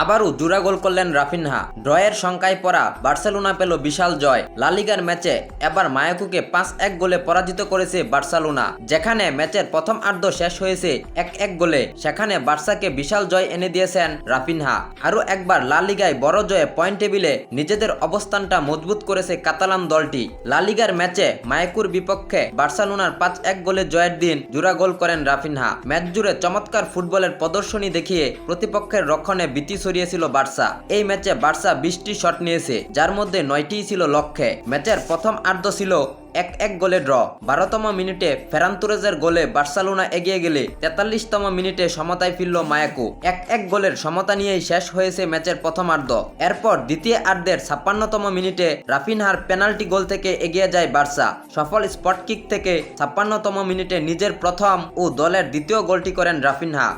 আবারও জোড়া গোল করলেন রাফিনহা। ড্রয়ের সংখ্যায় পড়া বার্সেলোনা পেল বিশাল জয়। লালিগার ম্যাচে এবার মায়াকুকে পাঁচ এক গোলে পরাজিত করেছে বার্সেলোনা। যেখানে ম্যাচের প্রথম আর্ধ শেষ হয়েছে এক এক গোলে। সেখানে বার্সাকে বিশাল জয় এনে দিয়েছেন রাফিনহা। আরও একবার লালিগায় বড় জয়ে পয়েন্ট টেবিলে নিজেদের অবস্থানটা মজবুত করেছে কাতালান দলটি। লালিগার ম্যাচে মায়াকুর বিপক্ষে বার্সেলোনার পাঁচ এক গোলে জয়ের দিন জোড়া গোল করেন রাফিনহা। ম্যাচ জুড়ে চমৎকার ফুটবলের প্রদর্শনী দেখিয়ে প্রতিপক্ষের রক্ষণে ভীতি সরিয়েছিল বার্সা। এই ম্যাচে বার্সা বিশটি শট নিয়েছে, যার মধ্যে নয়টিই ছিল লক্ষ্যে। ম্যাচের প্রথম আর্ধ ছিল এক এক গোলে ড্র। বারোতম মিনিটে ফেরান তুরেজের গোলে বার্সেলোনা এগিয়ে গেলে তেতাল্লিশতম মিনিটে সমতায় ফিরল মায়াকু। এক এক গোলের সমতা নিয়েই শেষ হয়েছে ম্যাচের প্রথমার্ধ এরপর দ্বিতীয় আর্ধের ছাপ্পান্নতম মিনিটে রাফিনহার পেনাল্টি গোল থেকে এগিয়ে যায় বার্সা। সফল স্পট কিক থেকে ছাপ্পান্নতম মিনিটে নিজের প্রথম ও দলের দ্বিতীয় গোলটি করেন রাফিনহা।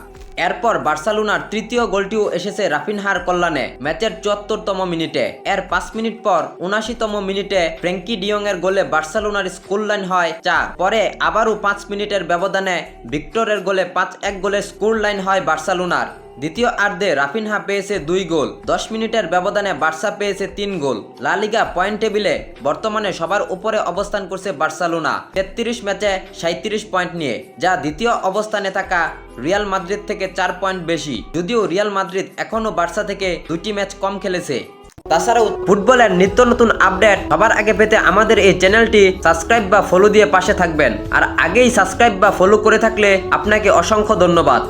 এরপর বার্সেলোনার তৃতীয় গোলটিও এসেছে রাফিনহার কল্যাণে, ম্যাচের চুয়াত্তরতম মিনিটে। এর পাঁচ মিনিট পর উনাশিতম মিনিটে ফ্রেঙ্কি ডিয়ং এর গোলে বার্সেলোনার স্কুল লাইন হয় চার। পরে আবারও পাঁচ মিনিটের ব্যবধানে ভিক্টরের গোলে পাঁচ এক গোলে স্কুল লাইন হয় বার্সেলোনার। দ্বিতীয় আর্ধে রাফিনহা পেয়েছে দুই গোল। দশ মিনিটের ব্যবধানে বার্সা পেয়েছে তিন গোল। লা লিগা পয়েন্ট টেবিলে বর্তমানে সবার উপরে অবস্থান করছে বার্সেলোনা, তেত্রিশ ম্যাচে সাঁত্রিশ পয়েন্ট নিয়ে, যা দ্বিতীয় অবস্থানে থাকা রিয়াল মাদ্রিদ থেকে চার পয়েন্ট বেশি। যদিও রিয়াল মাদ্রিদ এখনও বার্সা থেকে দুটি ম্যাচ কম খেলেছে। তাছাড়াও ফুটবলের নিত্য নতুন আপডেট সবার আগে পেতে আমাদের এই চ্যানেলটি সাবস্ক্রাইব বা ফলো দিয়ে পাশে থাকবেন। আর আগেই সাবস্ক্রাইব বা ফলো করে থাকলে আপনাকে অসংখ্য ধন্যবাদ।